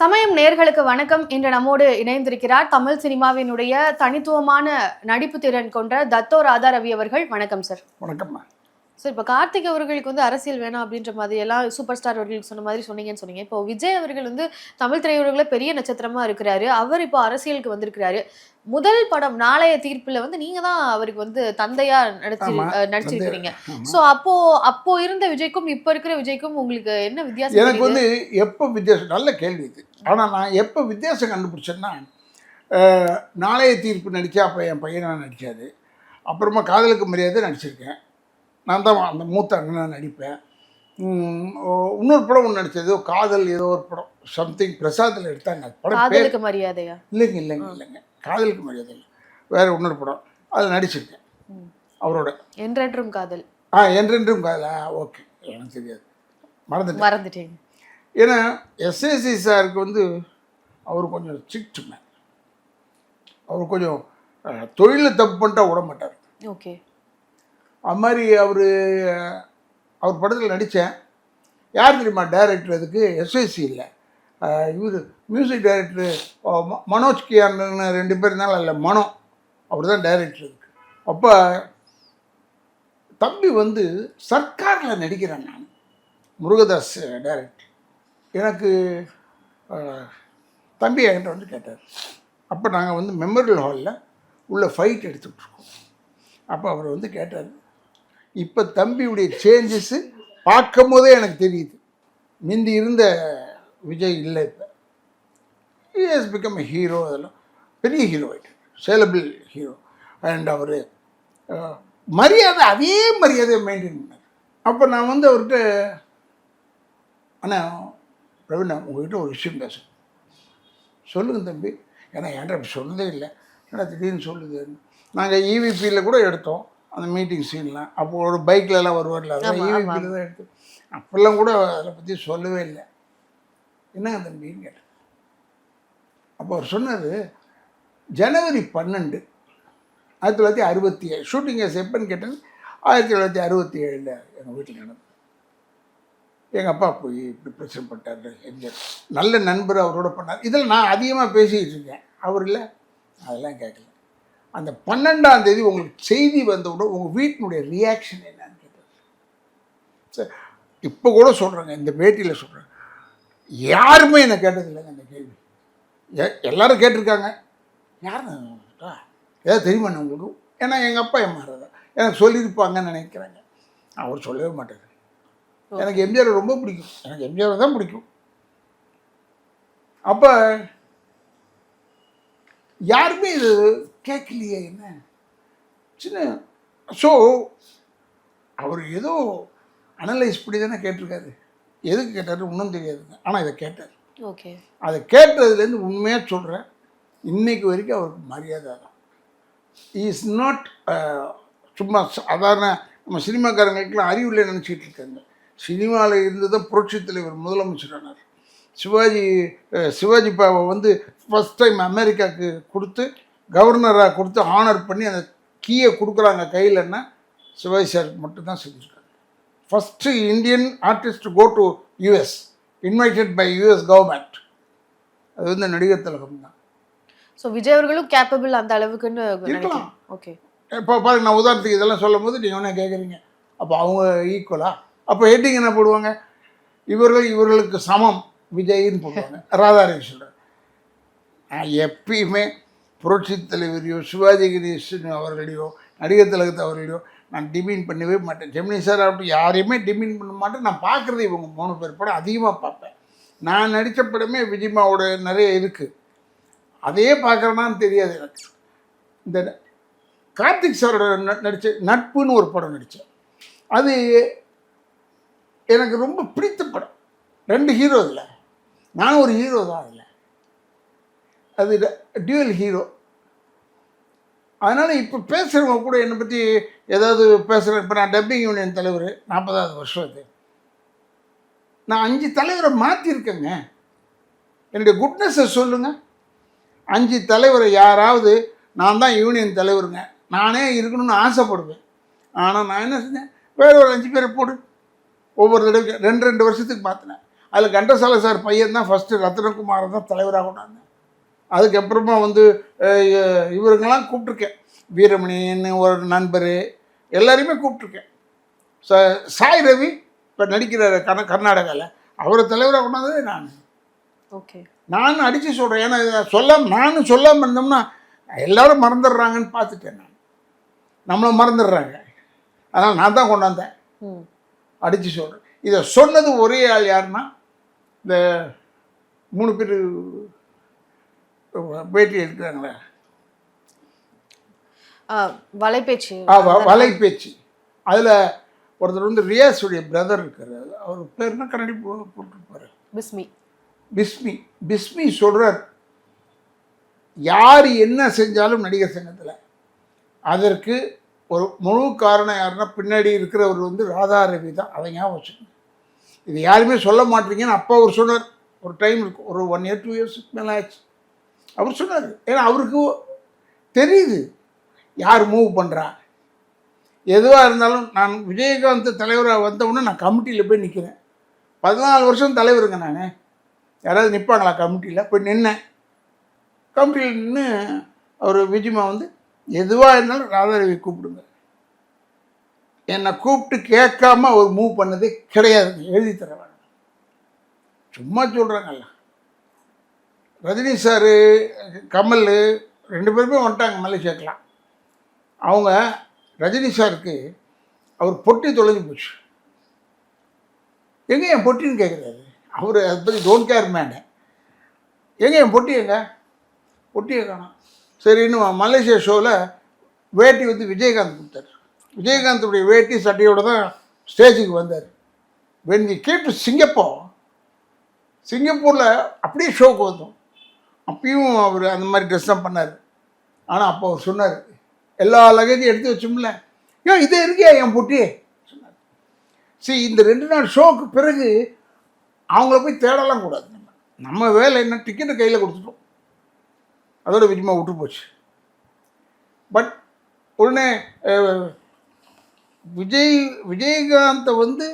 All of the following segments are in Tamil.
சமயம் நேர்களுக்கு வணக்கம். இன்று நம்மோடு இணைந்திருக்கிறார் தமிழ் சினிமாவினுடைய தனித்துவமான நடிப்பு திறன் கொண்ட தத்தோ ராதா ரவி அவர்கள். வணக்கம் சார் வணக்கம்மா சார் இப்போ கார்த்திக் அவர்களுக்கு வந்து அரசியல் வேணாம் அப்படின்ற மாதிரி எல்லாம் சூப்பர் ஸ்டார் அவர்களுக்கு சொன்ன மாதிரி சொன்னீங்கன்னு சொன்னீங்க. இப்போ விஜய் அவர்கள் வந்து தமிழ் திரையுலகில் பெரிய நட்சத்திரமா இருக்கிறாரு. அவர் இப்போ அரசியலுக்கு வந்திருக்கிறாரு. முதல் படம் நாளைய தீர்ப்புல வந்து நீங்க தான் அவருக்கு வந்து தந்தையா நடிச்சு நடிச்சிருக்கிறீங்க. சோ அப்போ அப்போ இருந்த விஜய்க்கும் இப்போ இருக்கிற விஜய்க்கும் உங்களுக்கு என்ன வித்தியாசம் எனக்கு? வந்து எப்போ வித்தியாசம் நல்ல கேள்வி இது. ஆனால் நான் எப்போ வித்தியாசம் கண்டுபிடிச்சேன்னா நாளைய தீர்ப்பு நடித்தா அப்போ என் பையனை நடித்தாரு அப்புறமா காதலுக்கு மரியாதை நடிச்சிருக்கேன். நான் தான் அந்த மூத்த அண்ணனாக நடிப்பேன். இன்னொரு படம் ஒன்று நடித்தது காதல் ஏதோ ஒரு படம். சம்திங் பிரசாத்தில் எடுத்தாங்க. படம் பேர் காதலுக்கு மரியாதையா? இல்லைங்க இல்லைங்க இல்லைங்க. காதலுக்கு மரியாதை இல்லை. வேறு இன்னொரு படம். அதில் நடிச்சிருக்கேன். அவரோட. என்றென்றும் காதல். ஆ என்றென்றும் காதலா. ஓகே. எனக்கு தெரியாது. மறந்துட்டேன். மறந்துட்டீங்க. ஏன்னா எஸ்எஸ்சி சாருக்கு வந்து அவர் கொஞ்சம் ஸ்ட்ரிக்ட் மேன். அவர் கொஞ்சம் தொழிலில் தப்பு பண்ணிட்டா விட மாட்டார். ஓகே. அது மாதிரி அவர் அவர் படத்தில் நடித்தேன் யார் தெரியுமா டைரக்டர் அதுக்கு? எஸ்ஐசி இல்லை. இவர் மியூசிக் டைரக்டர் மனோஜ் கியான்னு ரெண்டு பேர் இருந்தாலும் இல்லை மனோ அவர் தான் டைரக்டர் இருக்கு அப்போ தம்பி வந்து சர்க்காரில் நடிக்கிறேன் நான். முருகதாஸ் டைரக்டர் எனக்கு தம்பி என்கிட்ட வந்து கேட்டார். அப்போ நாங்கள் வந்து மெமோரியல் ஹாலில் உள்ள ஃபைட் எடுத்துக்கிட்டு இருக்கோம். அப்போ அவர் வந்து கேட்டார் இப்போ தம்பியுடைய சேஞ்சஸ்ஸு பார்க்கும் போதே எனக்கு தெரியுது. முந்தி இருந்த விஜய் இல்லை இப்போ. இஸ் பிகம் எ ஹீரோ அதெல்லாம். பெரிய ஹீரோ ஆகிட்டு சேலபிள் ஹீரோ அண்ட் அவர் மரியாதை அதே மரியாதையை மெயின்டைன் பண்ணார். அப்போ நான் வந்து அவர்கிட்ட அண்ணா ரவிண்ணா உங்ககிட்ட ஒரு விஷயம் பேச சொல்லுங்கள் தம்பி. ஏன்னா என்கிட்ட அப்படி சொன்னதே இல்லை. ஏன்னா திடீர்னு சொல்லுது? நாங்கள் ஈவிபியில் கூட எடுத்தோம். அந்த மீட்டிங் சீன்லாம் அப்போ ஒரு பைக்லலாம் வருவார்ல அதான். ஈவிபியில் தான் எடுத்தோம் அப்போல்லாம் கூட அதை பற்றி சொல்லவே இல்லை. என்னங்க தம்பின்னு கேட்டேன். அப்போ அவர் சொன்னார் ஜனவரி பன்னெண்டு ஆயிரத்தி தொள்ளாயிரத்தி அறுபத்தி ஏழு ஷூட்டிங் எஸ் எப்போன்னு கேட்டேன் ஆயிரத்தி தொள்ளாயிரத்தி அறுபத்தி ஏழில் எங்கள் வீட்டில் நடந்தது. எங்கள் அப்பா போய் இப்படி பிரச்சனை பண்ணிட்டாரு எம்ஜிஆர் நல்ல நண்பர் அவரோட பண்ணார். இதில் நான் அதிகமாக பேசிக்கிட்டு இருக்கேன். அவர் இல்லை அதெல்லாம் கேட்கல அந்த பன்னெண்டாம் தேதி உங்களுக்கு செய்தி வந்தவுடன் உங்கள் வீட்டினுடைய ரியாக்ஷன் என்னன்னு கேட்டார் சரி இப்போ கூட சொல்கிறேங்க இந்த பேட்டியில் சொல்கிறேன் யாருமே என்னை கேட்டதில்லைங்க அந்த கேள்வி. எல்லாரும் கேட்டிருக்காங்க. யார் ஏதாவது தெரியுமா உங்களுக்கு? ஏன்னா எங்கள் அப்பா என் மாறதா எனக்கு சொல்லியிருப்பாங்கன்னு நினைக்கிறாங்க. அவர் சொல்லவே மாட்டார். எனக்கு எம்ஜிஆர் ரொம்ப பிடிக்கும். எனக்கு எம்ஜிஆர் தான் பிடிக்கும். அப்போ யாருமே இது கேட்கலையே என்ன? சின்ன ஸோ அவர் ஏதோ அனலைஸ் பண்ணி தானே கேட்டிருக்காரு. எதுக்கு கேட்டார்? ஒன்றும் தெரியாதுங்க. ஆனால் இதை கேட்டார். ஓகே அதை கேட்டதுலேருந்து உண்மையாக சொல்கிறேன் இன்னைக்கு வரைக்கும் அவருக்கு மரியாதை தான். இஸ் நாட் சும்மா சாதாரண நம்ம சினிமாக்காரங்களுக்கெல்லாம் அறிவில்லை நினச்சிக்கிட்டு இருக்காங்க. சினிமாவில் இருந்து தான் புரட்சித் தலைவர் முதலமைச்சரானார் சிவாஜி சிவாஜி பாவை வந்து ஃபஸ்ட் டைம் அமெரிக்காவுக்கு கொடுத்து கவர்னராக கொடுத்து ஆனர் பண்ணி அந்த கீயை கொடுக்குறாங்க கையிலன்னா சிவாஜி சாருக்கு மட்டும்தான் செஞ்சுருக்காங்க first Indian artist go to US invited by US government அது வந்து நடிகர் திலகம் தான். சோ விஜய் அவர்களும் கேப்பபிள் அந்த அளவுக்குன்னு நினைக்கிறேன். ஓகே இப்போ பாருங்க நான் உதாரணத்துக்கு இதெல்லாம் சொல்லும் போது நீங்கள் என்ன கேட்குறீங்க அப்போ அவங்க ஈக்குவலா அப்போ ஹெட்டிங் என்ன போடுவாங்க? இவர்கள் இவர்களுக்கு சமம் விஜய்ன்னு போடுவாங்க. ராதாரவி சொல்கிறார் நான் எப்பயுமே புரட்சி தலைவரையோ சிவாஜி கணேசன் அவர்களையோ நடிகர் திலகத்தை அவர்களையோ நான் டிமீன் பண்ணவே மாட்டேன். ஜெமினி சார் ஆகட்டும் யாரையுமே டிமீன் பண்ண மாட்டேன். நான் பார்க்குறது இவங்க மூணு பேர் படம் அதிகமாக பார்ப்பேன். நான் நடித்த படமே விஜயமாவோட நிறைய இருக்குது அதையே பார்க்குறேனான்னு தெரியாது எனக்கு. இந்த கார்த்திக் சாரோட நடித்த நட்புன்னு ஒரு படம் நடித்தேன் அது எனக்கு ரொம்ப பிடித்த படம். ரெண்டு ஹீரோ இதில். நானும் ஒரு ஹீரோ தான் அதில். அது டியூவல் ஹீரோ அதனால் இப்போ பேசுகிறவங்க கூட என்னை பற்றி ஏதாவது பேசுகிறேன் இப்போ நான் டப்பிங் யூனியன் தலைவர் நாற்பதாவது வருஷம் அது. நான் அஞ்சு தலைவரை மாற்றிருக்கேங்க என்னுடைய குட்னஸை சொல்லுங்கள் அஞ்சு தலைவரை யாராவது நான் தான் யூனியன் தலைவருங்க. நானே இருக்கணும்னு ஆசைப்படுவேன். ஆனால் நான் என்ன செஞ்சேன்? வேறு ஒரு அஞ்சு பேரை போடு. ஒவ்வொரு தடவை ரெண்டு ரெண்டு வருஷத்துக்கு மாற்றினேன் அதில் கண்டசாலை சார் பையன் தான் ஃபஸ்ட்டு ரத்னகுமாரை தான் தலைவராக கொண்டாந்தேன் அதுக்கப்புறமா வந்து இவருங்கெல்லாம் கூப்பிட்ருக்கேன் வீரமணின்னு ஒரு நண்பர் எல்லாரையுமே கூப்பிட்ருக்கேன் ச சாய் ரவி இப்போ நடிக்கிற கர்நா கர்நாடகாவில் அவரை தலைவராக கொண்டாந்ததே நான். ஓகே. நானும் அடித்து சொல்கிறேன் ஏன்னா இதை சொல்லாம நானும் சொல்லாமல் இருந்தோம்னா எல்லாரும் மறந்துடுறாங்கன்னு பார்த்துட்டேன் நான். நம்மளை மறந்துடுறாங்க. அதனால் நான் தான் கொண்டாந்தேன். அடித்து சொல்கிறேன் இதை சொன்னது ஒரே ஆள் யாருன்னா இந்த மூணு பேர் பேட்டி எடுக்கிறாங்களே வலைபேச்சு ஆ வ- வலைபேச்சு அதில் ஒருத்தர் வந்து ரியாஸுடைய பிரதர் இருக்கார். அவர் பேர்னா கண்ணாடி போ போட்டிருப்பாரு. பிஸ்மி. பிஸ்மி. பிஸ்மி சொல்கிறார் யார் என்ன செஞ்சாலும் நடிகர் சங்கத்தில். அதற்கு ஒரு முழு காரணம் யாருன்னா பின்னாடி இருக்கிறவர் வந்து ராதா ரவி தான். அதை ஞாபகம் வச்சுக்கணும் இது யாருமே சொல்ல மாட்டீங்கன்னு அப்போ அவர் சொன்னார். ஒரு டைம் இருக்கும் ஒரு ஒன் இயர் டூ இயர்ஸுக்கு மேலே ஆச்சு. அவர் சொன்னார். ஏன்னா அவருக்கு தெரியுது. யார் மூவ் பண்ணுறா எதுவாக இருந்தாலும் நான் விஜயகாந்த் தலைவராக வந்தவுடனே நான் கமிட்டியில் போய் நிற்கிறேன் பதினாலு வருஷம் தலைவருங்க நான். யாராவது நிற்பாங்களா கமிட்டியில்? போய் நின்னேன். கமிட்டியில் நின்று அவர் விஜயமா வந்து எதுவாக இருந்தாலும் ராதாரவி கூப்பிடுங்க. என்னை கூப்பிட்டு கேட்காம அவர் மூவ் பண்ணதே கிடையாது. எழுதி தர வேணும் சும்மா சொல்கிறாங்கல்ல ரஜினி சார் கமல் ரெண்டு பேருமே வந்துட்டாங்க மலேசியாக்கெலாம் அவங்க ரஜினி சாருக்கு அவர் பொட்டி தொலைஞ்சு போச்சு. எங்கே என் பொட்டின்னு கேட்குறாரு அவர் அதை பற்றி டோன்ட் கேர் மேனு எங்கே என் பொட்டி எங்க? பொட்டியை காணோம். சரின்னு மலேசியா ஷோவில் வேட்டி வந்து விஜயகாந்த் கொடுத்தாரு. விஜயகாந்துடைய வேட்டி சட்டையோடு தான் ஸ்டேஜுக்கு வந்தார். வென் வி கேட்டு சிங்கப்பூர் சிங்கப்பூரில் அப்படியே ஷோக்கு வந்தோம். அப்பயும் அவர் அந்த மாதிரி ட்ரெஸ் தான் பண்ணார். ஆனால் அப்போ அவர் சொன்னார் எல்லா லகேஜையும் எடுத்து வச்சோம்ல ஏன் இதே இருக்கியா என் பொட்டி? சொன்னார். சரி இந்த ரெண்டு நாள் ஷோக்கு பிறகு அவங்கள போய் தேடலாம் கூடாது நம்ம. நம்ம வேலை என்ன? டிக்கெட்டு கையில் கொடுத்துட்டோம். அதோட விஜயமாக விட்டு போச்சு. பட் உடனே விஜய் விஜயகாந்தை வந்து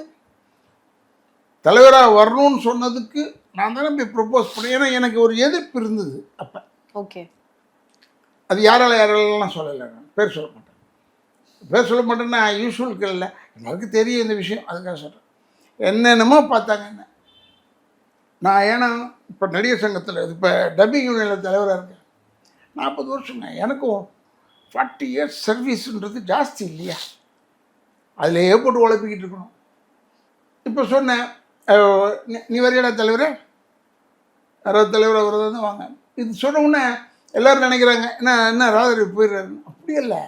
தலைவராக வரணும்னு சொன்னதுக்கு நான் தானே போய் ப்ரப்போஸ் பண்ணேன். ஏன்னா எனக்கு ஒரு எதிர்ப்பு இருந்தது. அப்போ ஓகே அது யாரால யாராலலாம் சொல்லலை நான். பேர் சொல்ல மாட்டேன். பேர் சொல்ல மாட்டேன்னா யூஸ்வலுக்கு இல்லை எல்லாருக்கும் தெரியும் இந்த விஷயம். அதுக்காக சொல்கிறேன் என்னென்னமோ பார்த்தாங்க என்ன. நான் ஏன்னா இப்போ நடிகர் சங்கத்தில் இப்போ டப்பிங் யூனியனில் தலைவராக இருக்கேன். நாற்பது வருஷங்க. எனக்கும் ஃபார்ட்டி இயர்ஸ் சர்வீஸுன்றது ஜாஸ்தி இல்லையா? அதிலேயே போட்டு உழைப்பிக்கிட்டு இருக்கணும். இப்போ சொன்னேன் நீ- நீ வரையடா தலைவரே? யாராவது தலைவர் அவர் தான் வாங்க. இது சொன்ன எல்லோரும் நினைக்கிறாங்க என்ன என்ன ராதரி போயிடுறாருன்னு அப்படி இல்லை.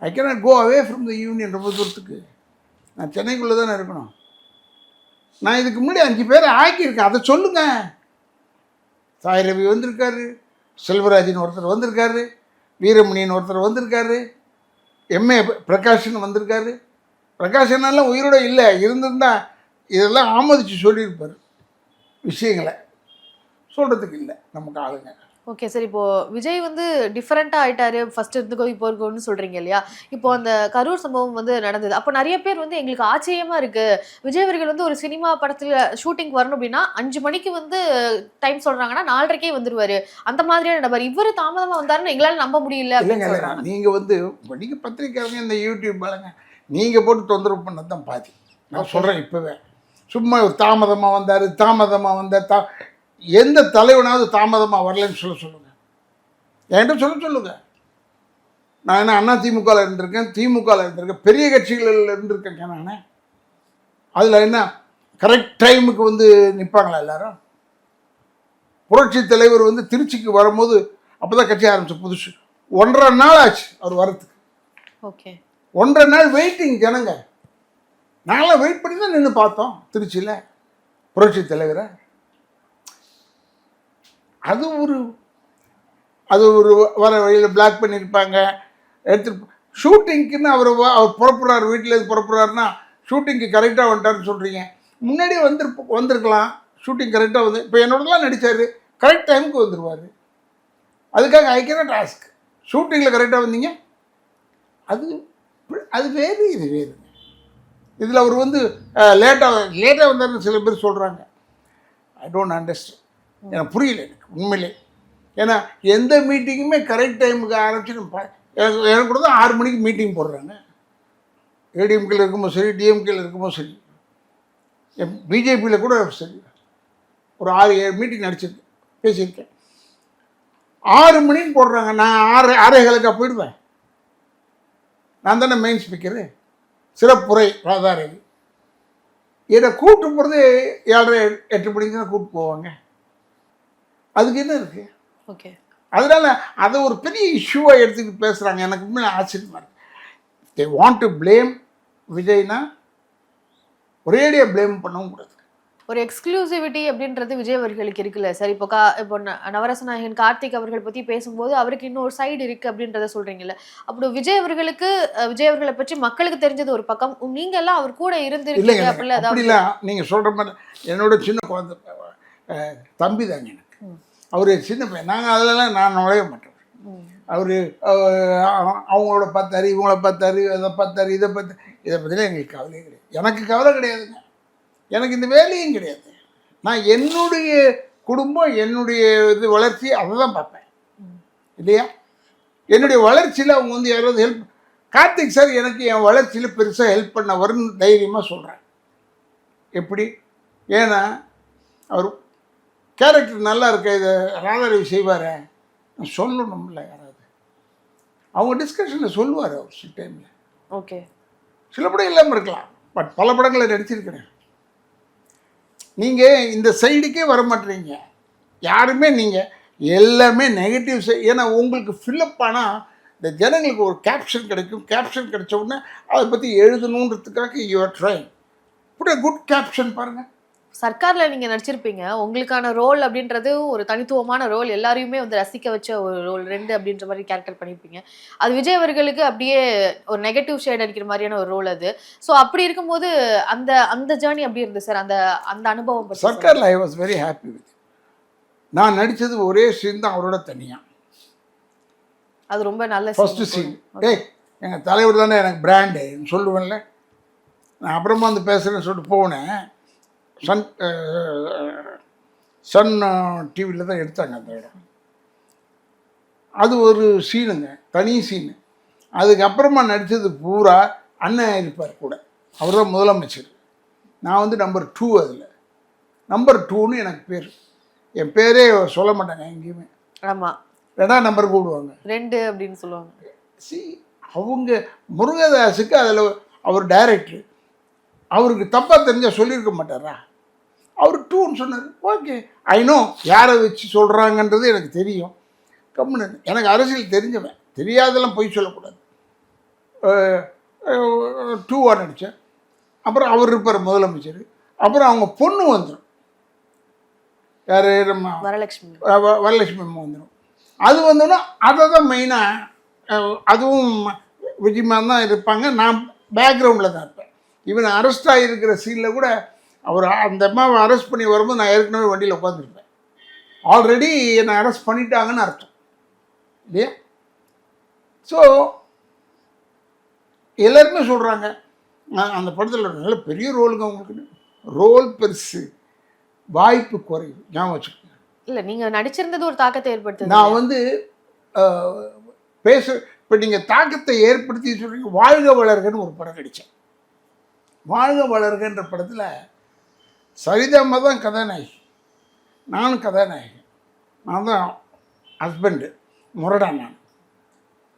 I cannot go away from the union ரொம்ப தூரத்துக்கு. நான் சென்னைக்குள்ளே தானே இருக்கணும். நான் இதுக்கு முன்னாடி அஞ்சு பேரை ஆக்கியிருக்கேன். அதை சொல்லுங்க. சாய் ரவி வந்திருக்காரு செல்வராஜன் ஒருத்தர் வந்திருக்காரு வீரமணின்னு ஒருத்தர் வந்திருக்காரு எம்ஏ பிரகாஷன் வந்திருக்காரு. பிரகாஷனெல்லாம் உயிரோட இல்லை. இருந்திருந்தால் இதெல்லாம் ஆமோதிச்சு சொல்லியிருப்பார். விஷயங்களை. சொல்கிறதுக்கு இல்லை நமக்கு ஆளுங்க. ஓகே சார் இப்போ விஜய் வந்து டிஃபரெண்டா ஆயிட்டாரு. ஃபர்ஸ்ட் இருந்துக்கோ இப்போ இருக்கோன்னு சொல்றீங்க இல்லையா? இப்போ அந்த கரூர் சம்பவம் வந்து நடந்தது. அப்போ நிறைய பேர் வந்து எங்களுக்கு ஆச்சரியமா இருக்கு. விஜய் அவர்கள் வந்து ஒரு சினிமா படத்துல ஷூட்டிங் வரணும் அப்படின்னா அஞ்சு மணிக்கு வந்து டைம் சொல்றாங்கன்னா நாலரைக்கே வந்துருவாரு. அந்த மாதிரியான நபர். இவர் தாமதமா வந்தாருன்னு எங்களால நம்ப முடியல இல்லைங்க நீங்கள் வந்து நீங்கள் பத்திரிக்கையாளங்க இந்த யூடியூப் பாருங்க நீங்கள் போட்டு தொந்தரவு பண்ணது தான் பாதி. நான் சொல்கிறேன் இப்போவே. சும்மா ஒரு தாமதமாக வந்தார் தாமதமாக வந்தார் தா எந்த தலைவனாவது தாமதமாக வரலன்னு சொல்ல சொல்லுங்கள் என்கிட்ட சொல்ல சொல்லுங்கள் நான் என்ன அண்ணா திமுகவில் இருந்திருக்கேன் திமுகவில் இருந்திருக்கேன் பெரிய கட்சிகளில் இருந்திருக்கேங்க நான் அதில் என்ன கரெக்ட் டைமுக்கு வந்து நிற்பாங்களா எல்லாரும்? புரட்சி தலைவர் வந்து திருச்சிக்கு வரும்போது அப்போ தான் கட்சி ஆரம்பிச்ச புதுசு. ஒன்றரை நாள் ஆச்சு அவர் வரத்துக்கு. ஓகே ஒன்றரை நாள் வெயிட்டிங் ஜனங்க. நாங்களாம் வெயிட் பண்ணி தான் நின்று பார்த்தோம் திருச்சியில். புரட்சி தலைவரை. அது ஒரு அது ஒரு வர வழியில் பிளாக் பண்ணியிருப்பாங்க. எடுத்து ஷூட்டிங்க்குன்னு அவர் அவர் புறப்படுறாரு வீட்டில் இருந்து புறப்படுறாருன்னா ஷூட்டிங்க்கு கரெக்டாக வந்துட்டாருன்னு சொல்கிறீங்க முன்னாடியே வந்துரு வந்திருக்கலாம். ஷூட்டிங் கரெக்டாக வந்து இப்போ என்னோடலாம் நடித்தார் கரெக்ட் டைமுக்கு வந்துடுவார் அதுக்காக ஐ கேனாட் டாஸ்க் ஷூட்டிங்கில் கரெக்டாக வந்தீங்க? அது அது வேறு இது வேறு. இதில் அவர் வந்து லேட்டாக லேட்டாக வந்தாருன்னு சில பேர் சொல்கிறாங்க ஐ டோன்ட் அண்டர்ஸ்டாண்ட் எனக்கு புரியல எனக்கு உண்மையிலே. ஏன்னா எந்த மீட்டிங்குமே கரெக்ட் டைமுக்கு ஆரம்பிச்சு எனக்கு கூட தான் ஆறு மணிக்கு மீட்டிங் போடுறாங்க. ஏடிஎம்கேல இருக்கும்போது சரி டிஎம்கேல இருக்கும்போது சரி. பிஜேபியில் கூட சரி. ஒரு ஆறு ஏழு மீட்டிங் நடிச்சிருக்கேன் பேசியிருக்கேன். ஆறு மணிக்கு போடுறாங்க. நான் ஆறு ஆறேகளுக்காக போயிடுவேன். நான் தானே மெயின் ஸ்பீக்கரு சிறப்புரை. ராதாரவி. என்னை கூப்பிட்டு போகிறது ஏழரை எட்டு மணிக்கு தான் கூப்பிட்டு போவாங்க. அதுக்கு என்ன இருக்குது ஓகே. அதனால அதை ஒரு பெரிய இஷ்யூவாக எடுத்துக்கிட்டு பேசுகிறாங்க எனக்கு உண்மையில ஆச்சரியமாக இருக்கு. தே வாண்ட் டு ப்ளேம் விஜய்னா ஒரேடியாக ப்ளேம் பண்ணவும் கூடாது. ஒரு எக்ஸ்க்ளூசிவிட்டி அப்படின்றது விஜய் அவர்களுக்கு இருக்குல்ல? சார் இப்போ கா இப்போ ந- நவரச நாயகன் கார்த்திக் அவர்கள் பத்தி பேசும்போது அவருக்கு இன்னொரு சைடு இருக்கு அப்படின்றத சொல்றீங்கல்ல. அப்படி விஜய் அவர்களுக்கு விஜய் அவர்களை பற்றி மக்களுக்கு தெரிஞ்சது ஒரு பக்கம். உம், நீங்க எல்லாம் அவர் கூட இருந்திருக்கீங்க அப்படிலாம் நீங்கள் சொல்கிற மாதிரி என்னோட சின்ன குழந்தை தம்பி தாங்க எனக்கு. அவர் சின்ன பையன். நாங்கள் அதிலலாம் நான் நுழைய மாட்டோம். அவர் அவங்களோட பார்த்தாரு இவங்கள பார்த்தாரு அதை பார்த்தாரு இதை பார்த்து இதை பற்றிலாம் எங்களுக்கு கவலையே கிடையாது. எனக்கு கவலை கிடையாதுங்க. எனக்கு இந்த வேலையும் கிடையாது. நான் என்னுடைய குடும்பம் என்னுடைய இது வளர்ச்சி அதை தான் பார்ப்பேன். இல்லையா? என்னுடைய வளர்ச்சியில் அவங்க வந்து யாராவது ஹெல்ப் கார்த்திக் சார் எனக்கு என் வளர்ச்சியில் பெருசாக ஹெல்ப் பண்ணவர்னு தைரியமாக சொல்கிறேன் எப்படி? ஏன்னா அவர் கேரக்டர் நல்லா இருக்க? இதை ராதாரவி செய்வாரே? நான் சொல்லணும்ல யாராவது. அவங்க டிஸ்கஷனில் சொல்லுவார் அவர் சில டைமில் ஓகே சில படம் இல்லாமல் இருக்கலாம். பட் பல படங்களை நடிச்சிருக்கிறேன். நீங்கள் இந்த சைடுக்கே வர மாட்டீங்க. யாருமே நீங்கள் எல்லாமே நெகட்டிவ் ஏன்னா உங்களுக்கு ஃபில்லப் ஆனால் இந்த ஜனங்களுக்கு ஒரு கேப்ஷன் கிடைக்கும். கேப்ஷன் கிடைச்ச உடனே அதை பற்றி எழுதணுன்றதுக்காக யூஆர் ட்ரைங் இப்படி குட் கேப்ஷன் பாருங்கள் சர்க்கார்ல நீங்க நடிச்சிருப்பீங்க. உங்களுக்கான ரோல் அப்படின்றது ஒரு தனித்துவமான ரோல் எல்லாரையுமே வந்து ரசிக்க வச்ச ஒரு ரோல் ரெண்டு அப்படின்ற மாதிரி கேரக்டர் பண்ணியிருப்பீங்க அது விஜய் அவர்களுக்கு அப்படியே ஒரு நெகட்டிவ் ஷேட் அடிக்கிற மாதிரியான ஒரு ரோல் அது. ஸோ அப்படி இருக்கும்போது அந்த அந்த ஜேர்னி அப்படி இருந்து சார் அந்த அந்த அனுபவம். சர்க்காரில் I was very happy with நான் நடித்தது ஒரே சீன் தான் அவரோட தனியாக அது ரொம்ப நல்ல ஃபஸ்ட்டு. சீன் டேய் எங்கள் தலைவர் தானே எனக்கு பிராண்டு சொல்லுவேன்ல. நான் அப்புறமா வந்து பேசுகிறேன்னு சொல்லிட்டு போனேன். சன் சன் டிவியில் தான் எடுத்தாங்க அந்த இடம். அது ஒரு சீனுங்க தனி சீனு. அதுக்கப்புறமா நடித்தது பூரா அண்ணன் இருப்பார் கூட. அவர் தான் முதலமைச்சர். நான் வந்து நம்பர் டூ அதில். நம்பர் டூன்னு எனக்கு பேர். என் பேரே சொல்ல மாட்டாங்க எங்கேயுமே. ஆமா. ரெண்டாம் நம்பர் கூடுவாங்க ரெண்டு அப்படின்னு சொல்லுவாங்க. சி அவங்க முருகதாஸுக்கு அதில் அவர் டைரக்டர். அவருக்கு தப்பாக தெரிஞ்சால் சொல்லியிருக்க மாட்டாரா? அவர் டூன்னு சொன்னார். ஓகே. ஐ நோ யாரை வச்சு சொல்கிறாங்கன்றது எனக்கு தெரியும். கம்முன்னு. எனக்கு அரசியல் தெரிஞ்சவன். தெரியாதெல்லாம் பொய் சொல்லக்கூடாது. டூவாக நடித்தேன் அப்புறம் அவர் இருப்பார் முதலமைச்சர். அப்புறம் அவங்க பொண்ணு வந்துடும் யார்? நம்ம வரலட்சுமி. வரலட்சுமி அம்மா வந்துடும் அது வந்தோன்னா அதை தான் மெயினாக அதுவும் விஜயமாக தான் இருப்பாங்க. நான் பேக்ரவுண்டில் தான் இருப்பேன். இவன் அரெஸ்ட் ஆகியிருக்கிற சீனில் கூட அவர் அந்த அம்மாவை அரெஸ்ட் பண்ணி வரும்போது நான் ஏற்கனவே வண்டியில் உட்காந்துருப்பேன் ஆல்ரெடி என்னை அரெஸ்ட் பண்ணிட்டாங்கன்னு அர்த்தம். இல்லையா? ஸோ எல்லாருமே சொல்கிறாங்க அந்த படத்தில் நல்ல பெரிய ரோலுங்க உங்களுக்கு ரோல் பெருசு வாய்ப்பு குறைவு. ஞாபகம் வச்சுக்கோங்க. இல்ல நீங்க நடிச்சிருந்தது ஒரு தாக்கத்தை ஏற்படுத்துது நான் வந்து பேச இப்போ நீங்கள் தாக்கத்தை ஏற்படுத்தி சொல்றீங்க வாழ்க வளர்கன்னு ஒரு படம் நடித்தேன் வாழ்க வளர்கன்ற படத்தில் சரிதாம்மா தான் கதாநாயகி. நானும் கதாநாயகி. நான் தான் ஹஸ்பண்டு முரடா நான்.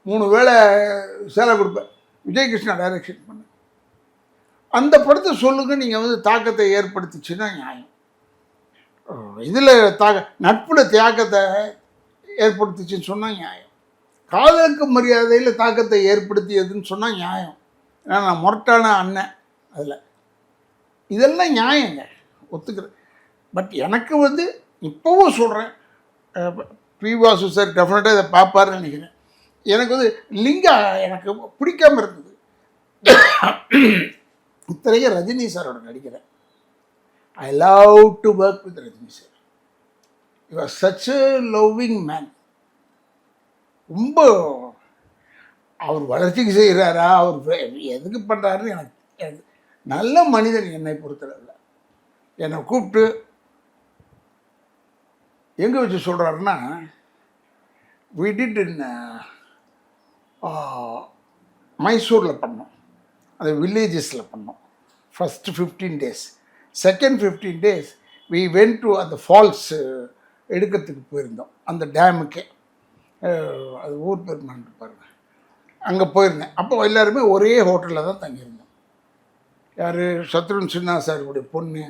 மூணு வேளை சேலை கொடுப்பேன். விஜயகிருஷ்ணா டைரக்ஷன் பண்ணேன். அந்த படத்தை சொல்லுங்க நீங்கள் வந்து தாக்கத்தை ஏற்படுத்திச்சுன்னா நியாயம். இதில் தாக நட்பில் தியாகத்தை ஏற்படுத்துச்சுன்னு சொன்னால் நியாயம். காதலுக்கு மரியாதையில் தாக்கத்தை ஏற்படுத்தியதுன்னு சொன்னால் நியாயம். ஏன்னா நான் முரட்டான அண்ணன் அதில். இதெல்லாம் நியாயங்க. ஒத்துக்கிறேன் பட் எனக்கு வந்து இப்போவும் சொல்கிறேன் பி வாசு சார் டெஃபினட்டாக இதை பார்ப்பாருன்னு நினைக்கிறேன். எனக்கு வந்து லிங்கா எனக்கு பிடிக்காம இருந்தது. இத்தனைக்கும் ரஜினி சாரோட நடிக்கிறேன். I love to work with Rajini sir you are such loving man ரொம்ப அவர் வளர்ச்சிக்கு செய்கிறாரா அவர் வே- எதுக்கு பண்ணுறாருன்னு எனக்கு நல்ல மனிதன் என்னை பொறுத்தளவில். என்னை கூப்பிட்டு எங்கே வச்சு சொல்கிறாருன்னா வி டிட் இன் மைசூரில் uh, பண்ணோம். அது வில்லேஜஸில் பண்ணோம். First fifteen days second fifteen days we went to அந்த ஃபால்ஸ் எடுக்கிறதுக்கு போயிருந்தோம். அந்த டேமுக்கே அது ஊர் பேர் பாருங்கள் அங்கே போயிருந்தேன். அப்போ எல்லாருமே ஒரே ஹோட்டலில் தான் தங்கியிருந்தோம். யார்? சத்ருன் சின்ஹா சாருடைய பொண்ணு.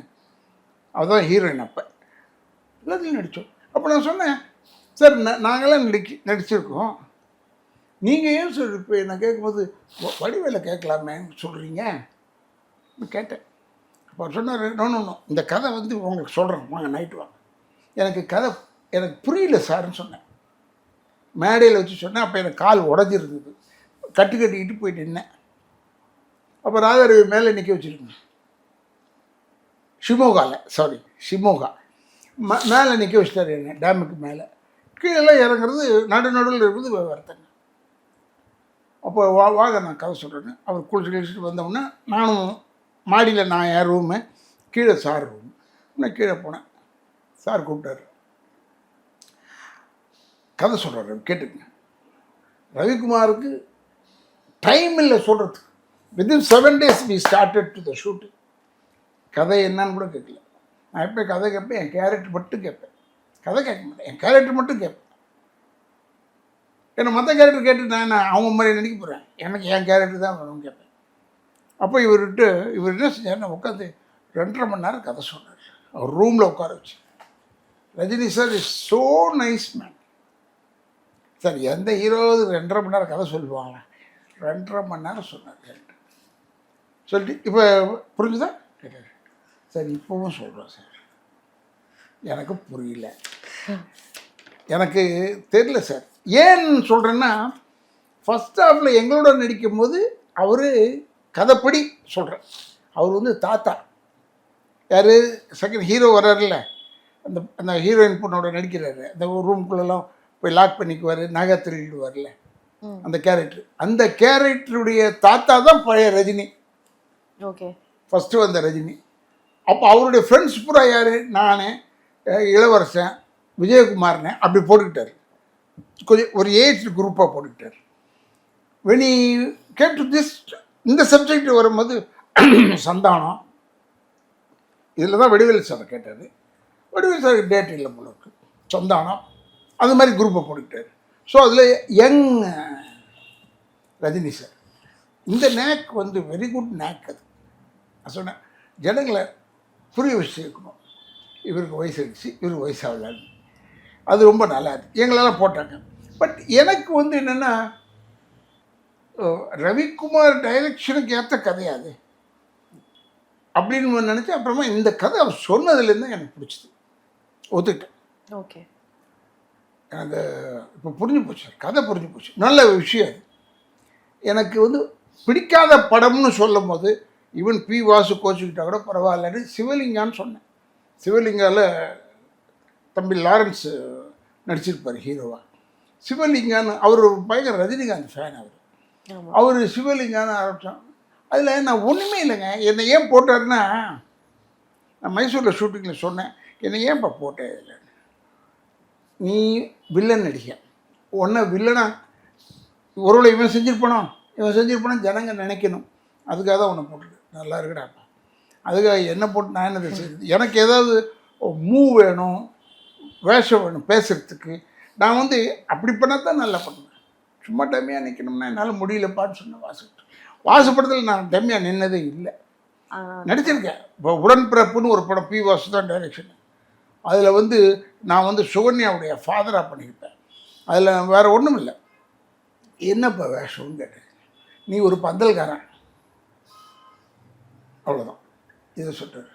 அதுதான் ஹீரோயின் அப்போ. எல்லாத்தையும் நடித்தோம் அப்போ நான் சொன்னேன் சார் நா- நாங்களாம் நடிக்க நடிச்சிருக்கோம். நீங்கள் ஏன் சார் இப்போ நான் கேட்கும்போது வ- வடிவேல கேட்கலாமேன்னு சொல்கிறீங்க கேட்டேன். அப்போ சொன்னார் நோ இந்த கதை வந்து உங்களுக்கு சொல்கிறேன் வாங்க நைட்டு வாங்க. எனக்கு கதை எனக்கு புரியல சார்னு சொன்னேன். மேடையில் வச்சு சொன்னேன் அப்போ எனக்கு கால் உடஞ்சிருந்தது. கட்டு கட்டிக்கிட்டு போயிட்டு நின்னேன். அப்போ ராதாரவி மேலே நிற்க வச்சுருக்கேன். ஷிமோகாவில் சாரி ஷிமோகா ம மேலே நிற்க வச்சிட்டாரு என்ன டேமுக்கு மேலே. கீழே இறங்குறது நடு நடுவில் இருக்கிறது ஒருத்தங்க. அப்போ வா வாங்க நான் கதை சொல்கிறேன்னு அவர் குளிச்சு கழிச்சுட்டு வந்தோடனே நானும் மாடியில் நான் என் ரூமு கீழே சார் ரூம் நான் கீழே போனேன். சார் கூப்பிட்டாரு. கதை சொல்கிறாரு கேட்டுங்க ரவிக்குமாருக்கு டைம் இல்லை சொல்கிறதுக்கு within seven days we started to the shooting கதை என்னன்னு கூட கேட்கல. நான் எப்போ கதை கேட்பேன் என் கேரக்டர் மட்டும் கேட்பேன். கதை கேட்க மாட்டேன் என் கேரக்டர் மட்டும் கேட்பேன். என்னை மற்ற கேரக்டர் கேட்டு நான் அவங்க மாதிரி நினைக்க போகிறேன் எனக்கு என் கேரக்டர் தான் வேணும்னு கேட்பேன். அப்போ இவர்கிட்ட இவர் என்ன செஞ்சாருன்னா உட்காந்து ரெண்டரை மணி நேரம் கதை சொன்னார் அவர் ரூமில் உட்கார வச்சு Rajini sir is so nice man sir எந்த ஹீரோவது ரெண்டரை மணி நேரம் கதை சொல்லுவாங்க ரெண்டரை மணி நேரம் சொன்னார். என்கிட்ட. சொல்லிட்டு இப்போ புரிஞ்சுதா? கேட்டார். சார் இப்போவும் சொல்கிறேன் சார். எனக்கு புரியல. எனக்கு தெரியல சார். ஏன் சொல்கிறேன்னா ஃபஸ்ட் ஹாஃபில் எங்களோட நடிக்கும் போது அவர் கதைப்படி சொல்கிறேன் அவர் வந்து தாத்தா. யார்? செகண்ட் ஹீரோ வர்றாருல்ல. அந்த அந்த ஹீரோயின் பொண்ணோட நடிக்கிறாரு. அந்த ரூம்குள்ளெல்லாம் போய் லாக் பண்ணிக்குவார் நகை திருடிடுவார்ல ம். அந்த கேரக்டர் அந்த கேரக்டருடைய தாத்தா தான் பழைய ரஜினி. ஓகே. ஃபஸ்ட்டு வந்த ரஜினி. அப்போ அவருடைய ஃப்ரெண்ட்ஸ் பூரா யார்? நான் இளவரசன் விஜயகுமார்னு அப்படி போட்டுக்கிட்டார். கொஞ்சம் ஒரு ஏஜ் குரூப்பாக போட்டுக்கிட்டார். When I got to this இந்த சப்ஜெக்ட் வரும்போது சந்தானம். இதில் தான் வடிவேல் சார் கேட்டார். வடிவேல் சார் டேட் இல்லை போலருக்கு சந்தானம். அந்த மாதிரி குரூப்பை போட்டுக்கிட்டார். ஸோ அதில் யங் ரஜினி சார் இந்த நேக் வந்து வெரி குட் நேக் அது. நான் சொன்னேன் ஜனங்களை புரிய வச்சுருக்கணும். இவருக்கு வயசு ஆயிடுச்சு இவருக்கு வயசாகலான்னு. அது ரொம்ப நல்லா இருக்கு. எங்களெல்லாம் போட்டாங்க. பட் எனக்கு வந்து என்னென்னா ரவிக்குமார் டைரக்ஷனுக்கு ஏற்ற கதையாது அப்படின்னு நினச்சேன். அப்புறமா இந்த கதை அவர் சொன்னதுலேருந்து எனக்கு பிடிச்சது. ஒத்துக்கிட்டேன். ஓகே. எனக்கு இப்போ புரிஞ்சு போச்சு. கதை புரிஞ்சு போச்சு. நல்ல விஷயம் அது. எனக்கு வந்து பிடிக்காத படம்னு சொல்லும் போது ஈவன் பி வாசு கோச்சுக்கிட்டா கூட பரவாயில்லன்னு சிவலிங்கான்னு சொன்னேன். சிவலிங்காவில் தம்பி லாரன்ஸ் நடிச்சிருப்பார் ஹீரோவா. சிவலிங்கான்னு அவர் ஒரு பயங்கர ரஜினிகாந்த் ஃபேன் அவர். அவர் சிவலிங்கான்னு ஆரம்பித்தான் அதில் நான் ஒன்றுமே இல்லைங்க. என்னை ஏன் போட்டாருன்னா நான் மைசூரில் ஷூட்டிங்கில் சொன்னேன் என்னை ஏன்ப்பா போட்டே இல்லை? நீ வில்லன் நடிக உன்னை வில்லனா ஒருவேளை இவன் செஞ்சிருப்பானோ? இவன் செஞ்சிருப்பானோ ஜனங்க நினைக்கணும். அதுக்காக தான் உன்னை போட்டுருக்கு நல்லா இருக்குடாப்பா அதுக்காக என்ன போட்டு நான் என்னது செய்யுது எனக்கு ஏதாவது மூவ் வேணும் வேஷம் வேணும் பேசுகிறதுக்கு நான் வந்து அப்படி பண்ணால் தான் நல்லா பண்ணுவேன். சும்மா டம்மியாக நிற்கணும்னா என்னால் முடியலப்பான்னு சொன்னேன் வாசுக்கிட்ட வாசுப்படத்தில் நான் டம்மியாக நின்னதே இல்லை. நடிச்சிருக்கேன். இப்போ உடன்பிறப்புன்னு ஒரு படம் பி வாசு தான் டைரக்ஷன் அதில் வந்து நான் வந்து சுகன்யாவுடைய ஃபாதராக பண்ணியிருப்பேன். அதில் வேறு ஒன்றும் இல்லை என்னப்பா வேஷம்னு கேட்டேன். நீ ஒரு பந்தல்காரன். அவ்வளோதான் இதை சொல்கிறார்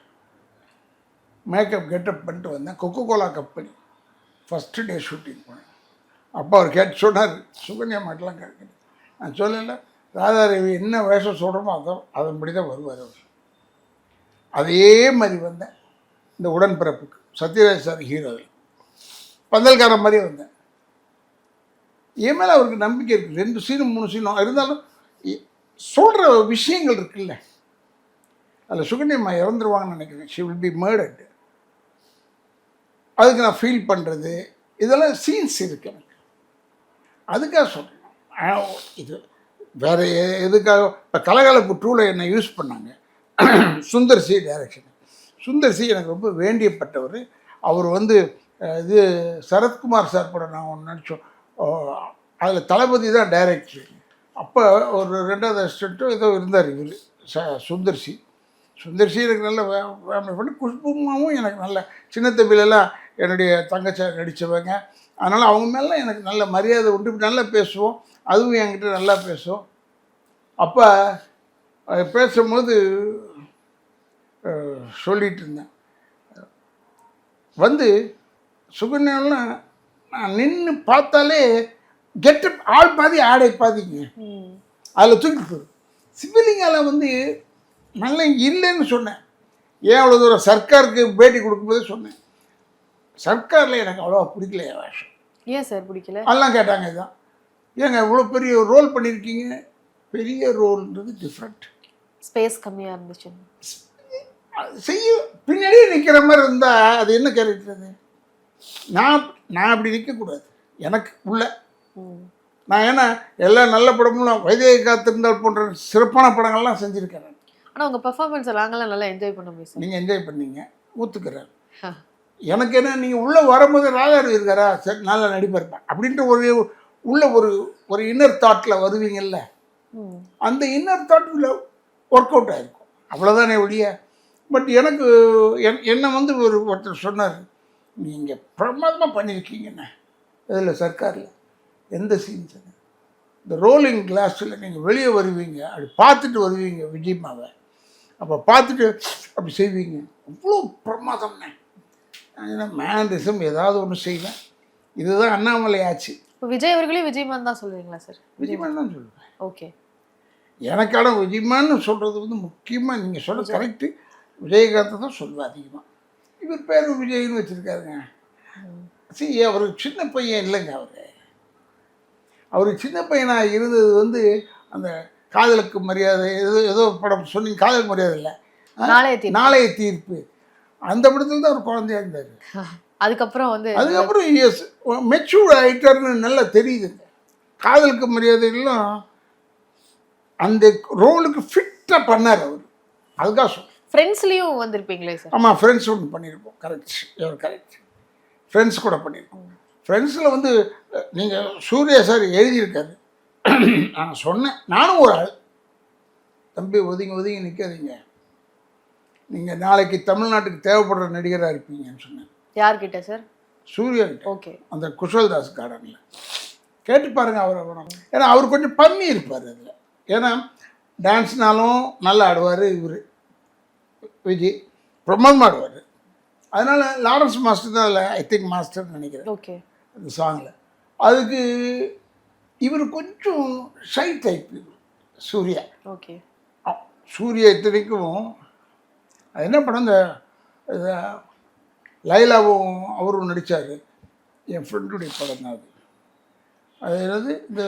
மேக்கப் கெட்டப் பண்ணிட்டு வந்தேன். Coca Cola company first day shooting போனேன். அப்பா அவர் கேட்டு சொன்னார். சுகன்யா மாட்டெலாம் கேட்குது நான் சொல்லலை. ராதாரவி என்ன வேஷம் சொல்கிறோமோ அதான் அதன்படி தான் வருவார் அவர். அதே மாதிரி வந்தேன். இந்த உடன்பிறப்புக்கு. சத்யராஜ் சார் ஹீரோவில் பந்தல்காரன் மாதிரி வந்தேன். என் மேலே அவருக்கு நம்பிக்கை இருக்குது ரெண்டு சீனும் மூணு சீனும். இருந்தாலும் சொல்கிற விஷயங்கள் இருக்குல்ல. அதில் சுகன்யம்மா இறந்துருவாங்கன்னு நினைக்கிறேன். ஷி வில் பி மேர்டட் அதுக்கு நான் ஃபீல் பண்ணுறது இதெல்லாம் சீன்ஸ் இருக்கு எனக்கு. அதுக்காக சொல்கிறேன் இது வேறு எதுக்காக இப்போ கலகலப்பு டூவில் என்னை யூஸ் பண்ணாங்க. Sundar C direction Sundar C எனக்கு ரொம்ப வேண்டியப்பட்டவர். அவர் வந்து இது சரத்குமார் சார் கூட நான் ஒன்று நினச்சோம் அதில் தளபதி தான் டைரக்டர் அப்போ ஒரு ரெண்டாவது அசிஸ்டண்ட்டும் ஏதோ இருந்தார் இவர் ச சுந்தர் சி. சுந்தர் சி எனக்கு நல்ல ஃபேமிலி பண்ணி. குஷ்புமாவும் எனக்கு நல்ல சின்ன தம்பிலெல்லாம் என்னுடைய தங்கச்சா நடித்தவங்க அதனால் அவங்க மேலே எனக்கு நல்ல மரியாதை உண்டு. நல்லா பேசுவோம். அதுவும் என்கிட்ட நல்லா பேசும். அப்போ பேசும்போது அஹ், சொல்லிட்டு இருந்தேன் வந்து சுகன்யாலாம் நான் நின்று பார்த்தாலே கெட்ட ஆள் பாதி ஆடை பாதிங்க. அதில் தூக்கிட்டு சிவலிங்கால வந்து நல்ல இல்லைன்னு சொன்னேன். ஏன் அவ்வளோ தூரம் சர்க்காருக்கு பேட்டி கொடுக்கும்போதே சொன்னேன். சர்க்காரில் எனக்கு அவ்வளோவா பிடிக்கல என் வேஷம். ஏன் சார் பிடிக்கல? அதெல்லாம் கேட்டாங்க இதுதான் ஏங்க இவ்வளோ பெரிய ரோல் பண்ணியிருக்கீங்க பெரிய ரோல்ன்றது டிஃப்ரெண்ட் ஸ்பேஸ் கம்மியா இருந்துச்சு. செய்ய பின்னாடியே நிற்கிற மாதிரி இருந்தால் அது என்ன கேரக்டர் நான் நான் அப்படி நிற்கக்கூடாது எனக்கு உள்ள. நான் ஏன்னா எல்லா நல்ல படமும் வைதேகி காத்திருந்தால் போன்ற சிறப்பான படங்கள்லாம் செஞ்சுருக்கேன் நான் ஆனா உங்க பெர்ஃபார்மன்ஸ் நாங்களாம் நல்லா என்ஜாய் பண்ண முடியும் நீங்கள் என்ஜாய் பண்ணீங்க. ஊற்றுக்கிறேன் ஹ. எனக்கு என்ன நீங்கள் உள்ளே வரும்போது ராதாரு இருக்காரா? சரி நல்லா நடிப்பேன் அப்படின்ற ஒரு உள்ள ஒரு ஒரு இன்னர் தாட்டில் வருவீங்கல்ல. அந்த இன்னர் தாட்டில் ஒர்க் அவுட் ஆகிருக்கும் அவ்வளோதானே ஒழிய? பட் எனக்கு என் என்னை வந்து ஒரு ஒருத்தர் சொன்னார் நீங்கள் பிரமாதமாக பண்ணியிருக்கீங்கண்ணே. இதில் சர்க்காரில். எந்த சீன்ஸ் இந்த ரோலிங் கிளாஸில் நீங்கள் வெளியே வருவீங்க அப்படி பார்த்துட்டு வருவீங்க விஜயமாவை அப்போ பார்த்துட்டு அப்படி செய்வீங்க. அவ்வளோ பிரமாதம்ண்ணே ஏன்னா மேனரிசம் ஏதாவது ஒன்று செய்வேன். இதுதான் அண்ணாமலை ஆச்சு. இப்போ விஜய் அவர்களே விஜயமான் தான் சொல்லுவீங்களா சார் விஜயமான் தான் சொல்லுவேன் ஓகே. எனக்கான விஜயமான்னு சொல்கிறது வந்து முக்கியமாக நீங்கள் சொல்ல கரெக்டு விஜயகாந்தை தான் சொல்லுவேன் அதிகமாக இவர் பேர் விஜய்னு வச்சுருக்காருங்க. சரி அவர் சின்ன பையன் இல்லைங்க அவர். அவர் சின்ன பையனாக இருந்தது வந்து அந்த காதலுக்கு மரியாதை ஏதோ ஏதோ படம் சொன்னீங்க காதலுக்கு மரியாதை இல்லை? நாளைய தீர்ப்பு. அந்த படத்தில் தான் அவர் குழந்தையா இருந்தார். அதுக்கப்புறம் வந்து அதுக்கப்புறம் எஸ் மெச்சூர்ட் ஆகிட்டாருன்னு நல்லா தெரியுதுங்க காதலுக்கு மரியாதையெல்லாம் அந்த ரோலுக்கு ஃபிட்டாக பண்ணார் அவர். அதுக்காக சொல்றேன் ஃப்ரெண்ட்ஸ்லயும் வந்திருப்பீங்களே சார் ஆமாம் ஃப்ரெண்ட்ஸ் ஒன்று பண்ணியிருப்போம் கரெக்ட் யுவர் கரெக்ட் ஃப்ரெண்ட்ஸ் கூட பண்ணியிருக்கோம் ஃப்ரெண்ட்ஸில் வந்து நீங்கள் சூர்யா சார் எழுதியிருக்காரு. நான் சொன்னேன். நானும் ஒரு ஆள். தம்பி ஒதுங்கி ஒதுங்கி நிற்காதீங்க நீங்கள் நாளைக்கு தமிழ்நாட்டுக்கு தேவைப்படுற நடிகராக இருப்பீங்கன்னு சொன்னேன். யார்கிட்ட சார்? சூர்யா ஓகே. அந்த குஷல்தாஸ் கார்டனில் கேட்டு பாருங்க அவர் ஏன்னா அவர் கொஞ்சம் பண்ணி இருப்பார் அதில். ஏன்னா டான்ஸ்னாலும் நல்லா ஆடுவார் இவர். விஜய். பிரமாதமாக ஆடுவார். அதனால் லாரன்ஸ் மாஸ்டர் தான் அதில் ஐ திங்க் மாஸ்டர்னு நினைக்கிறேன். ஓகே. அந்த சாங்கில் அதுக்கு இவர் கொஞ்சம் shy type Surya. Okay. Surya இத்தனைக்கும் அது என்ன படம் இந்த லைலாவும் அவரும் நடித்தார் என் ஃப்ரெண்டுடைய படம் தான் அது. அது என்னது இந்த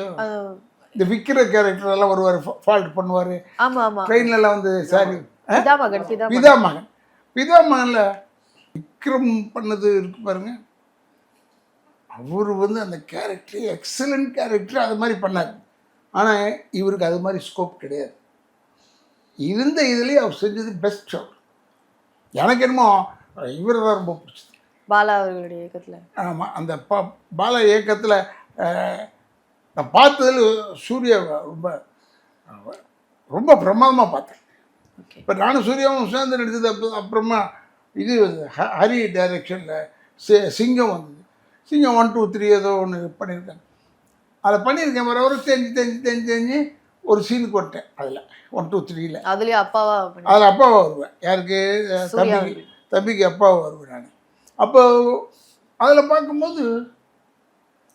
இந்த விற்கிற கேரக்டர் எல்லாம் வருவார் ஃபால்ட் பண்ணுவார். ஆமா ட்ரெயின்லலாம் வந்து சாரி பிதா மகன் பிதா மகன். பிதா மகன் பிதா மகனில் விக்ரம் பண்ணது இருக்கு பாருங்க. அவர் வந்து அந்த கேரக்டர் எக்ஸலண்ட் கேரக்டர் அது மாதிரி பண்ணார். ஆனால் இவருக்கு அது மாதிரி ஸ்கோப் கிடையாது. இருந்த இதுலேயே அவர் செஞ்சது பெஸ்ட் அவர் எனக்கு என்னமோ இவர் தான் ரொம்ப பிடிச்சது. பாலா அவர்களுடைய இயக்கத்துல. ஆமாம் அந்த பா பாலா இயக்கத்தில் நான் பார்த்ததில் சூர்யா ரொம்ப ரொம்ப பிரமாதமாக பார்த்தேன். இப்போ நானும் சூர்யாவும் சேர்ந்து நடித்தது அப்போ அப்புறமா இது ஹரி டைரக்ஷனில் சிங்கம் வந்தது. சிங்கம் ஒன் டூ த்ரீ ஏதோ ஒன்று பண்ணியிருக்காங்க. அதை பண்ணியிருக்கேன் வர வர தெரிஞ்சு தெரிஞ்சு தெரிஞ்சு தெரிஞ்சு ஒரு சீனுக்கு வந்துட்டேன் அதில். ஒன் டூ த்ரீயில் அதுலயும் அப்பாவா அதில் அப்பாவை வருவேன். யாருக்கு? தம்பிக்கு. தம்பிக்கு அப்பாவை வருவேன் நான். அப்போ அதில் பார்க்கும்போது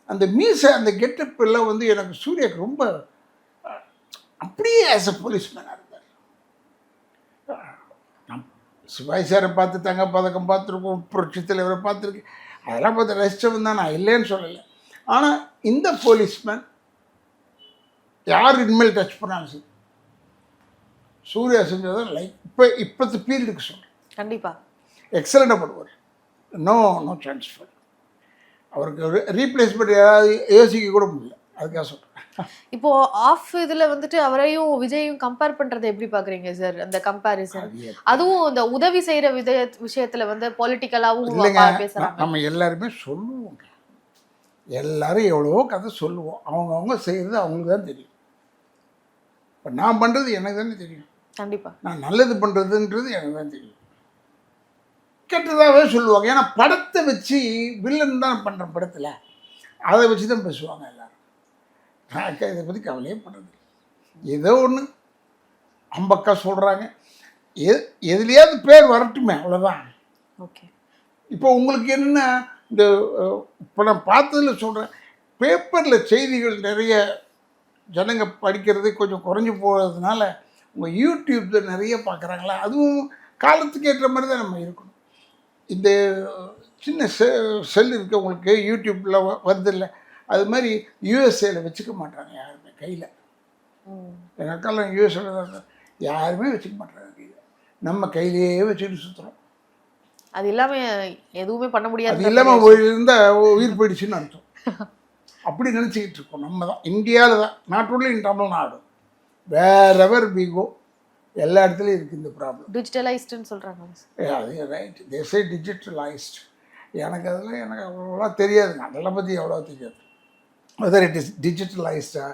அந்த மீசை அந்த கெட்டப் எல்லாம் வந்து எனக்கு சூர்யாக்கு ரொம்ப அப்படியே ஆஸ் அ போலீஸ்மேனாக இருந்தார். சிவாஜி சாரை பார்த்து தங்க பதக்கம் பார்த்துருக்கோம் புரட்சி தலைவரை பார்த்துருக்கேன். அதெல்லாம் பார்த்து ரசித்தவன் தான். நான் இல்லைன்னு சொல்லலை. ஆனால் இந்த போலீஸ்மேன் யார் இனிமேல் டச் பண்ணாலும் சரி சூர்யா செஞ்சதும் லைக் இப்போ இப்போத்து பீரியடுக்கு சொல்கிறேன் கண்டிப்பா. எக்ஸலண்ட்டாக பண்ணுவார். நோ நோ ட்ரான்ஸ்ஃபர் அவருக்கு ரீப்ளேஸ்மெண்ட் யாராவது யோசிக்க கூட முடியல. அதுக்காக சொல்கிறேன் இப்போ ஆஃப் இதுல வந்துட்டு அவரையும் விஜயையும் கம்பேர் பண்றதை எப்படி பாக்குறீங்க சார் அந்த கம்பாரிசன் அதுவும் இந்த உதவி செய்யற வித விஷயத்துல வந்து பொலிட்டிக்கலாவும் பேசுறாங்க. நம்ம எல்லாருமே சொல்லுவோம் எல்லாரும் எவ்வளவோ கதை சொல்லுவோம். அவங்கவுங்க செய்கிறது அவங்களுக்கு தான் தெரியும். இப்போ நான் பண்ணுறது எனக்கு தானே தெரியும். கண்டிப்பா. நான் நல்லது பண்ணுறதுன்றது எனக்கு தான் தெரியும். கெட்டதாகவே சொல்லுவாங்க. ஏன்னா படத்தை வச்சு வில்லன் தான் பண்ணுறேன் படத்தில். அதை வச்சு தான் பேசுவாங்க எல்லாரும். நான் க- இதை பற்றி கவலையே பண்ணுறது ஏதோ ஒன்று அம்பக்கா சொல்கிறாங்க எ எதுலையாவது பேர் வரட்டுமே அவ்வளோதான் ஓகே. இப்போ உங்களுக்கு என்னென்னா இந்த இப்போ நான் பார்த்ததில் சொல்கிறேன் பேப்பரில் செய்திகள் நிறைய ஜனங்க படிக்கிறது கொஞ்சம் குறைஞ்சி போகிறதுனால உங்கள் யூடியூப்பில் நிறைய பார்க்குறாங்களா? அதுவும் காலத்துக்கு ஏற்ற மாதிரி தான் நம்ம இருக்கணும். இந்த சின்ன செ செல் இருக்கு உங்களுக்கு யூடியூப்பில் வருது இல்லை? அது மாதிரி யூஎஸ்ஏல வச்சுக்க மாட்டாங்க யாருமே கையில். எங்கள் அக்காலாம் யூஎஸ்ஏல தான். யாருமே வச்சுக்க மாட்டாங்க கையில். நம்ம கையிலேயே வச்சுட்டு சுற்றுறோம் அது இல்லாம எதுவுமே பண்ண அது முடியாது இல்லாமல் இருந்தால் உயிர் போயிடுச்சுன்னு அர்த்தம். அப்படி நினச்சிக்கிட்டு இருக்கோம் நம்ம தான். இந்தியாவில் தான். Not only in Tamil Nadu wherever pico எல்லா இடத்துலையும் இருக்குது இந்த ப்ராப்ளம் டிஜிட்டலைஸ்டுன்னு சொல்றாங்க. அது ரைட் தேசே டிஜிட்டலைஸ்ட் எனக்கு அதெல்லாம் எனக்கு அவ்வளோவா தெரியாதுங்க அதெல்லாம் பற்றி எவ்வளோ தெரியாது. வெதர் இட் இஸ் டிஜிட்டலைஸ்டா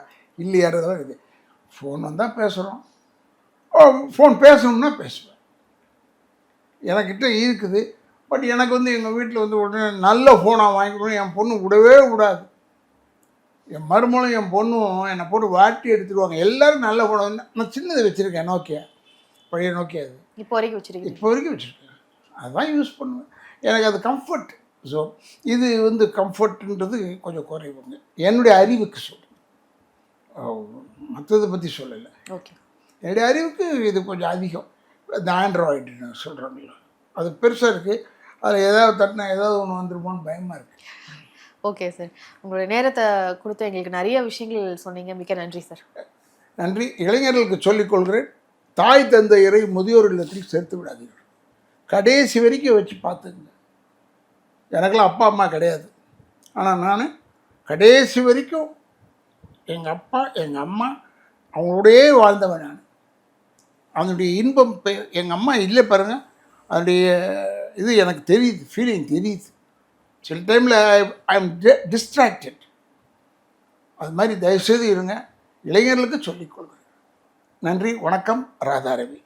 இல்லையாறதெல்லாம் இருக்குது ஃபோன் வந்தால் பேசுகிறோம் ஃபோன் பேசணும்னா பேசுவேன். எனக்கிட்ட இருக்குது. பட் எனக்கு வந்து எங்கள் வீட்டில் வந்து உடனே நல்ல ஃபோனாக வாங்கிக்கணும் என் பொண்ணு விடவே விடாது. என் மருமகளும் என் பொண்ணும் என்னை போட்டு வாட்டி எடுத்துடுவாங்க எல்லாரும் நல்ல ஃபோன் நான் சின்னது வச்சுருக்கேன் நோக்கியா பழைய நோக்கியா அது. இப்போ வரைக்கும் வச்சிருக்கீங்க. இப்போ வரைக்கும் வச்சுருக்கேன். அதுதான் யூஸ் பண்ணுவேன். எனக்கு அது கம்ஃபர்ட் ஸோ இது வந்து கம்ஃபர்ட்ன்றது கொஞ்சம் குறைவுங்க. என்னுடைய அறிவுக்கு சொல்கிறேன் மற்றதை பற்றி சொல்லலை. ஓகே. என்னுடைய அறிவுக்கு இது கொஞ்சம் அதிகம். இந்த ஆண்ட்ராய்டு சொல்கிறாங்களா அது பெருசாக இருக்குது அதில் ஏதாவது தட்டினா ஏதாவது ஒன்று வந்துருமோன்னு பயமாக இருக்குது ஓகே சார். உங்களுடைய நேரத்தை கொடுத்து எங்களுக்கு நிறைய விஷயங்கள் சொன்னீங்க. மிக்க நன்றி சார். நன்றி. இளைஞர்களுக்கு சொல்லிக்கொள்கிறேன் தாய் தந்தையரை முதியோர் இல்லத்தில் சேர்த்து விடாதீர்கள். கடைசி வரைக்கும் வச்சு பார்த்துங்க எனக்கெல்லாம் அப்பா அம்மா கிடையாது. ஆனால் நான் கடைசி வரைக்கும் எங்கள் அப்பா எங்கள் அம்மா அவங்களோடையே வாழ்ந்தவன் நான். அதனுடைய இன்பம் எங்கள் அம்மா இல்லை பாருங்க. அதனுடைய இது எனக்கு தெரியுது ஃபீலிங் தெரியுது. சில டைமில் ஐ எம் டிஸ்ட்ராக்டட் அது மாதிரி தயவுசெய்து இருங்க. இளைஞர்களுக்கு சொல்லிக்கொள்கிறேன் நன்றி வணக்கம் ராதாரவி.